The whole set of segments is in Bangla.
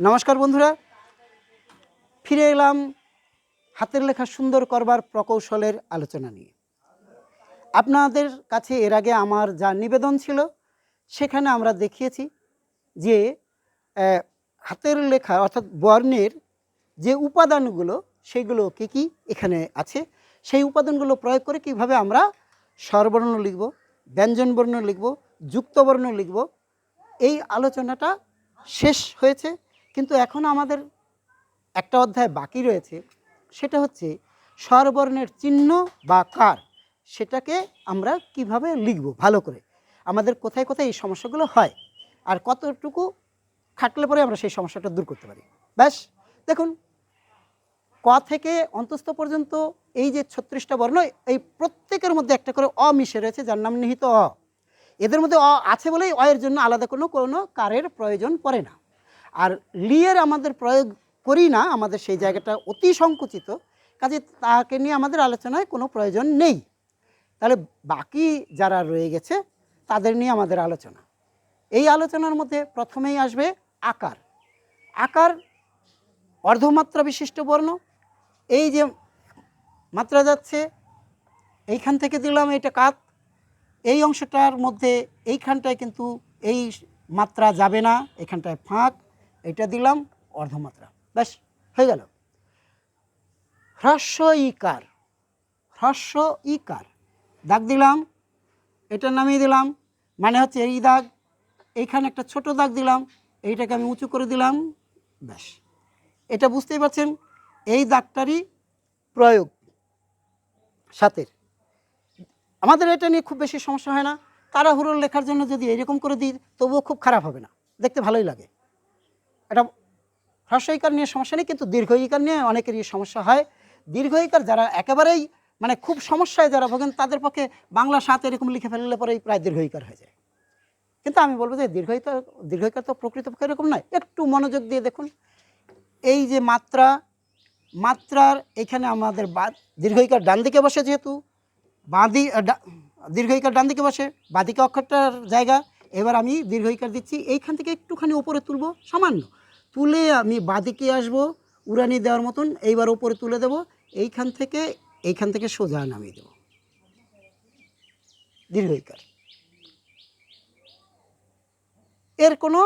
নমস্কার বন্ধুরা। ফিরে এলাম হাতের লেখা সুন্দর করবার প্রকৌশলের আলোচনা নিয়ে। আপনাদের কাছে এর আগে আমার যা নিবেদন ছিল, সেখানে আমরা দেখিয়েছি যে হাতের লেখা অর্থাৎ বর্ণের যে উপাদানগুলো, সেগুলো কী কী এখানে আছে, সেই উপাদানগুলো প্রয়োগ করে কীভাবে আমরা স্বরবর্ণ লিখব, ব্যঞ্জনবর্ণ লিখব, যুক্তবর্ণ লিখব, এই আলোচনাটা শেষ হয়েছে। কিন্তু এখন আমাদের একটা অধ্যায় বাকি রয়েছে, সেটা হচ্ছে স্বরবর্ণের চিহ্ন বা কার, সেটাকে আমরা কীভাবে লিখব? ভালো করে। আমাদের কোথায় কোথায় এই সমস্যাগুলো হয় আর কতটুকু খাটলে পরে আমরা সেই সমস্যাটা দূর করতে পারি। ব্যাস, দেখুন, ক থেকে অন্তস্থ পর্যন্ত এই যে ছত্রিশটা বর্ণ, এই প্রত্যেকের মধ্যে একটা করে অ মিশে রয়েছে, যার নাম নিহিত অ। এদের মধ্যে অ আছে বলেই অ এর জন্য আলাদা কোনো কোনো কারের প্রয়োজন পড়ে না। আর লিয়ের আমাদের প্রয়োগ করি না, আমাদের সেই জায়গাটা অতি সংকুচিত, কাজে তাকে নিয়ে আমাদের আলোচনায় কোনো প্রয়োজন নেই। তাহলে বাকি যারা রয়ে গেছে, তাদের নিয়ে আমাদের আলোচনা। এই আলোচনার মধ্যে প্রথমেই আসবে আকার। আকার অর্ধমাত্রা বিশিষ্ট বর্ণ। এই যে মাত্রা যাচ্ছে, এইখান থেকে দিলাম এটা কাত। এই অংশটার মধ্যে এইখানটায় কিন্তু এই মাত্রা যাবে না, এখানটায় ফাঁক। এটা দিলাম অর্ধমাত্রা। ব্যাস, হয়ে গেল। হ্রস্ব ইকার। হ্রস্ব ইকার। দাগ দিলাম, এটা নামিয়ে দিলাম মানে হচ্ছে এই দাগ, এইখানে একটা ছোট দাগ দিলাম, এইটাকে আমি উঁচু করে দিলাম, ব্যাস। এটা বুঝতেই পারছেন, এই দাগটারই প্রয়োগ সাতের। আমাদের এটা নিয়ে খুব বেশি সমস্যা হয় না। তারা তাড়াহুড়োর লেখার জন্য যদি এরকম করে দিই, তবুও খুব খারাপ হবে না। দেখতে ভালোই লাগে। এটা হ্রস্বইকার নিয়ে সমস্যা নেই, কিন্তু দীর্ঘইকার নিয়ে অনেকেরই সমস্যা হয়। দীর্ঘইকার যারা একেবারেই মানে খুব সমস্যায় যারা ভোগেন, তাদের পক্ষে বাংলা সাত এরকম লিখে ফেললে পরেই প্রায় দীর্ঘইকার হয়ে যায়। কিন্তু আমি বলব যে দীর্ঘইকার দীর্ঘইকার তো প্রকৃতপক্ষে এরকম নয়। একটু মনোযোগ দিয়ে দেখুন। এই যে মাত্রা, মাত্রার এখানে আমাদের বা দীর্ঘইকার ডান দিকে বসে যেহেতু বাঁদি দীর্ঘইকার ডান দিকে বসে বাঁদিকে অক্ষরটার জায়গা। এবার আমি দীর্ঘইকার দিচ্ছি, এইখান থেকে একটুখানি ওপরে তুলবো, সামান্য। তুলে আমি বাঁদিকে আসব, উড়ানি দেওয়ার মতন এইবার ওপরে তুলে দেব, এইখান থেকে এইখান থেকে সোজা নামিয়ে দেব। দীর্ঘইকার। এর কোনো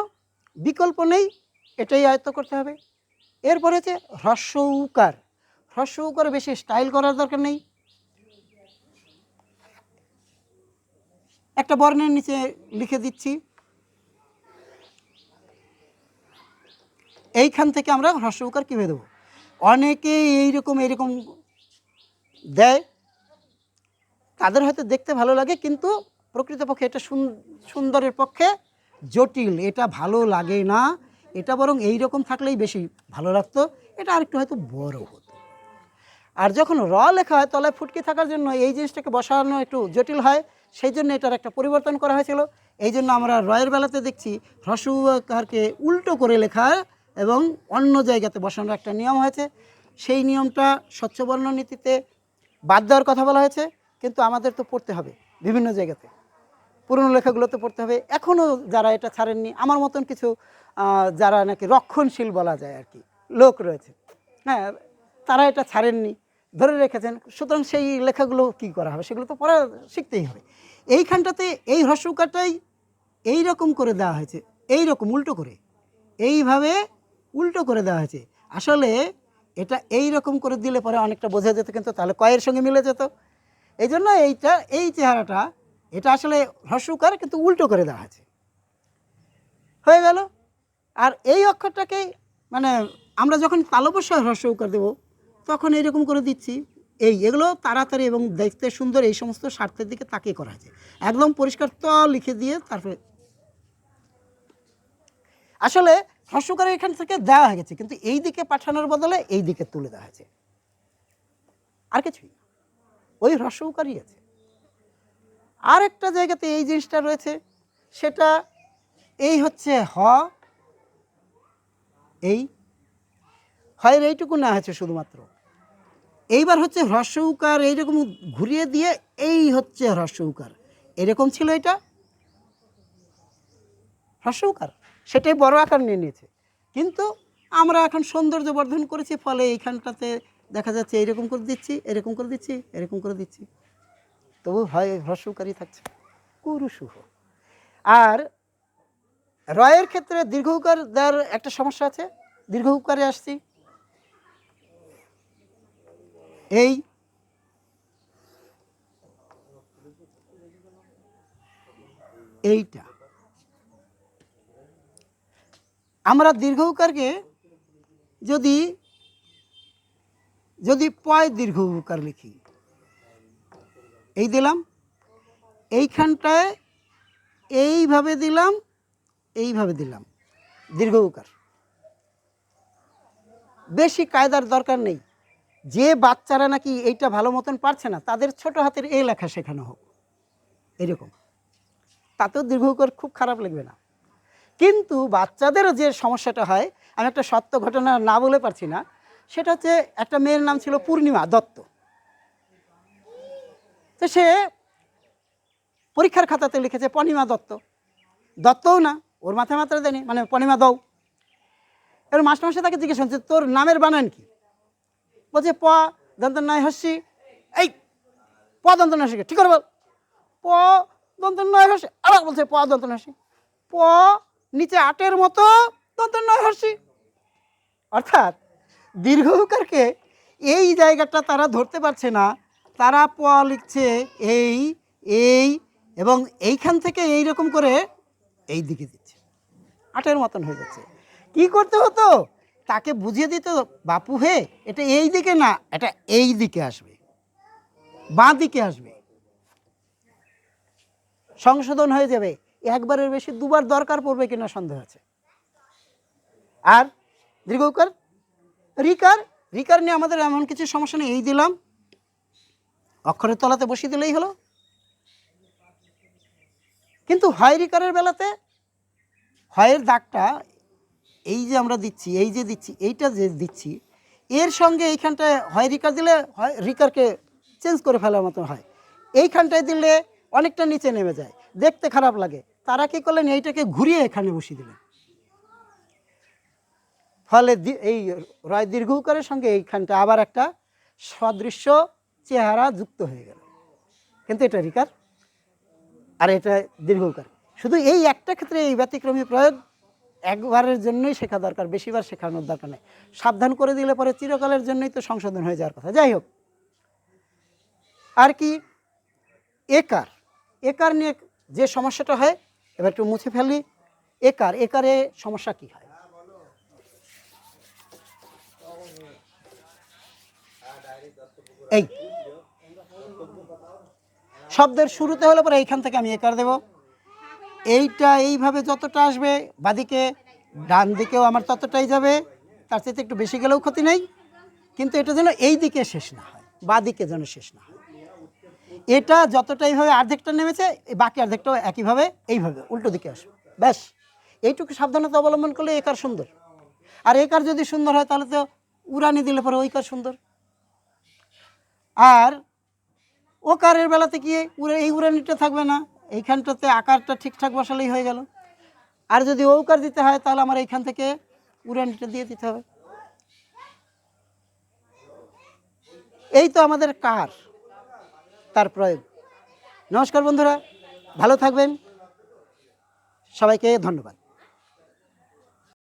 বিকল্প নেই, এটাই আয়ত্ত করতে হবে। এরপরে হচ্ছে হ্রস্ব উকার। হ্রস্ব উকার বেশি স্টাইল করার দরকার নেই। একটা বর্ণের নিচে লিখে দিচ্ছি। এইখান থেকে আমরা হ্রস্ব উকার কীভাবে দেবো? অনেকে এইরকম এইরকম দেয়। তাদের হয়তো দেখতে ভালো লাগে, কিন্তু প্রকৃতপক্ষে এটা সুন- সুন্দরের পক্ষে জটিল। এটা ভালো লাগে না। এটা বরং এই রকম থাকলেই বেশি ভালো লাগতো। এটা আরেকটু হয়তো বড় হতো। আর যখন র লেখা হয়, তলায় ফুটকি থাকার জন্য এই জিনিসটাকে বসানো একটু জটিল হয়, সেই জন্য এটার একটা পরিবর্তন করা হয়েছিল। এই জন্য আমরা রয়ের বেলাতে দেখছি হ্রস্বকারকে উল্টো করে লেখা এবং অন্য জায়গাতে বসানোর একটা নিয়ম হয়েছে। সেই নিয়মটা স্বচ্ছবর্ণ নীতিতে বাদ দেওয়ার কথা বলা হয়েছে, কিন্তু আমাদের তো পড়তে হবে বিভিন্ন জায়গাতে। পুরনো লেখাগুলোতে পড়তে হবে। এখনও যারা এটা ছাড়েননি, আমার মতন কিছু যারা নাকি রক্ষণশীল বলা যায় আর কি, লোক রয়েছে। হ্যাঁ তারা এটা ছাড়েননি, ধরে রেখেছেন। সুতরাং সেই লেখাগুলো কি করা হবে? সেগুলো তো পড়া শিখতেই হবে। এইখানটাতে এই হ্রস্বকারটাই এই রকম করে দেওয়া হয়েছে এই রকম উল্টো করে। এইভাবে উল্টো করে দেওয়া হয়েছে। আসলে এটা এই রকম করে দিলে পরে অনেকটা বোঝা যেত কিন্তু তাহলে কয়ের সঙ্গে মিলে যেত। এই জন্য এইটা, এই চেহারাটা, এটা আসলে হ্রস্বকার কিন্তু উল্টো করে দেওয়া আছে হয়ে গেল। আর এই অক্ষরটাকেই মানে আমরা যখন তালবস্যায় হ্রস্ব উকার দেবো, তখন এইরকম করে দিচ্ছি। এই, এগুলো তাড়াতাড়ি এবং দেখতে সুন্দর এই সমস্ত স্বার্থের দিকে তাকিয়ে করা হয়েছে। একদম পরিষ্কার ত লিখে দিয়ে তারপরে আসলে হ্রস্বকার এখান থেকে দেওয়া হয়ে গেছে, কিন্তু এই দিকে পাঠানোর বদলে এই দিকে তুলে দেওয়া হয়েছে। আর কিছুই ওই হ্রস্বকারই আছে। আর একটা জায়গাতে এই জিনিসটা রয়েছে, সেটা এই হচ্ছে হ, এই হয় এইটুকু না হয়েছে শুধুমাত্র। এইবার হচ্ছে হ্রস্ব উকার এইরকম ঘুরিয়ে দিয়ে এই হচ্ছে হ্রস্ব উকার এরকম ছিল এটা? হ্রস্ব উকার সেটাই বড় আকার নিয়ে নিয়েছে। কিন্তু আমরা এখন সৌন্দর্য বর্ধন করেছি, ফলে এইখানটাতে দেখা যাচ্ছে এরকম করে দিচ্ছি, এরকম করে দিচ্ছি, এরকম করে দিচ্ছি। তবু হয় হ্রস্বকারী থাকছে। কুরুশুহ আর রয়ের ক্ষেত্রে দীর্ঘ উকার দেওয়ার একটা সমস্যা আছে। দীর্ঘ উকারে আসছি। এই এইটা। আমরা দীর্ঘ উকারকে যদি যদি পয় দীর্ঘ উকার লিখি। এই দিলাম। এইখানটায় এইভাবে দিলাম এইভাবে দিলাম। দীর্ঘ উকার বেশি কায়দার দরকার নেই। যে বাচ্চারা নাকি এইটা ভালো মতন পারছে না, তাদের ছোট হাতের এই লেখা শেখানো হোক। এরকম। তাতেও দীর্ঘ উকার খুব খারাপ লাগবে না। কিন্তু বাচ্চাদেরও যে সমস্যাটা হয়, আমি একটা সত্য ঘটনা না বলে পারছি না, সেটা হচ্ছে একটা মেয়ের নাম ছিল পূর্ণিমা দত্ত। তো সে পরীক্ষার খাতাতে লিখেছে পনিমা দত্ত। দত্তও না, ওর মাথায় মাত্রা দেয়নি মানে পনিমা দৌ এবার মাস্টারমশাই তাকে জিজ্ঞেস করছে, তোর নামের বানান কি? বলছে, প দন্ত নয় হস্যি। এই, প দন্ত নয় ঠিক করে বল। প দন্ত নয় হস্যি। আবার বলছে, প দন্ত নয় প নিচে আটের মতো দন্ত নয় হস্যি অর্থাৎ দীর্ঘ উকারকে এই জায়গাটা তারা ধরতে পারছে না। তারা প লিখছে এই এই এবং এইখান থেকে এই রকম করে এই দিকে দিচ্ছে। আটের মতন হয়ে যাচ্ছে। কি করতে হতো? তাকে বুঝিয়ে দিত, বাপু হে, এটা এই দিকে না, এটা এই দিকে আসবে। বাঁ দিকে আসবে। সংশোধন হয়ে যাবে। একবারের বেশি দুবার দরকার পড়বে কিনা সন্দেহ আছে। আর দীর্ঘকার, রিকার রিকার নিয়ে আমাদের এমন কিছু সমস্যা নেই, এই দিলাম। অক্ষরের তলাতে বসিয়ে দিলেই হলো। কিন্তু হয় রিকারের বেলাতে, হয়ের দাগটা এই যে আমরা দিচ্ছি, এই যে দিচ্ছি, এইটা যে দিচ্ছি, এর সঙ্গে এইখানটায় হয় রিকার দিলে হয় রিকারকে চেঞ্জ করে ফেলার মতো হয়। এইখানটায় দিলে অনেকটা নিচে নেমে যায়। দেখতে খারাপ লাগে। তারা কি করলেন? এইটাকে ঘুরিয়ে এখানে বসিয়ে দিলেন। ফলে এই রয় দীর্ঘকারের সঙ্গে এইখানটা আবার একটা সদৃশ্য চেহারা যুক্ত হয়ে গেল। কিন্তু এটা রিকার, আর এটা দীর্ঘকার শুধু এই একটা ক্ষেত্রে এই ব্যতিক্রমী প্রয়োগ একবারের জন্যই শেখা দরকার, বেশিবার শেখানোর দরকার নেই। সাবধান করে দিলে পরে চিরকালের জন্যই তো সংশোধন হয়ে যাওয়ার কথা। যাই হোক, আর কি, একার একার নিয়ে যে সমস্যাটা হয় এবার একটু মুছে ফেলি। একার, একারে সমস্যা কি হয়? এই। শব্দের শুরুতে হলে পরে এইখান থেকে আমি একার দেব। এইটা এইভাবে যতটা আসবে, বাদিকে, ডান দিকেও আমার ততটাই যাবে। তার চাইতে একটু বেশি গেলেও ক্ষতি নেই। কিন্তু এটা যেন এই দিকে শেষ না হয়, বাদিকে যেন শেষ না হয়। এটা যতটা এইভাবে অর্ধেকটা নেমেছে বাকি অর্ধেকটাও একইভাবে, এইভাবে, উল্টো দিকে আসবে। ব্যাস, এইটুকু সাবধানতা অবলম্বন করলে একার সুন্দর। আর একার যদি সুন্দর হয়, তাহলে তো উড়ানি দিলে পরে ওই কার সুন্দর। আর ও কারের বেলাতে কি উড়ে, এই উড়ানিটা থাকবে না, এইখানটাতে আকারটা ঠিকঠাক বসালেই হয়ে গেল। আর যদি ওকার দিতে হয়, তাহলে আমার এইখান থেকে উড়ানিটা দিয়ে দিতে হবে। এই তো আমাদের কার। তার প্রয়োগ। নমস্কার বন্ধুরা ভালো থাকবেন। সবাইকে ধন্যবাদ।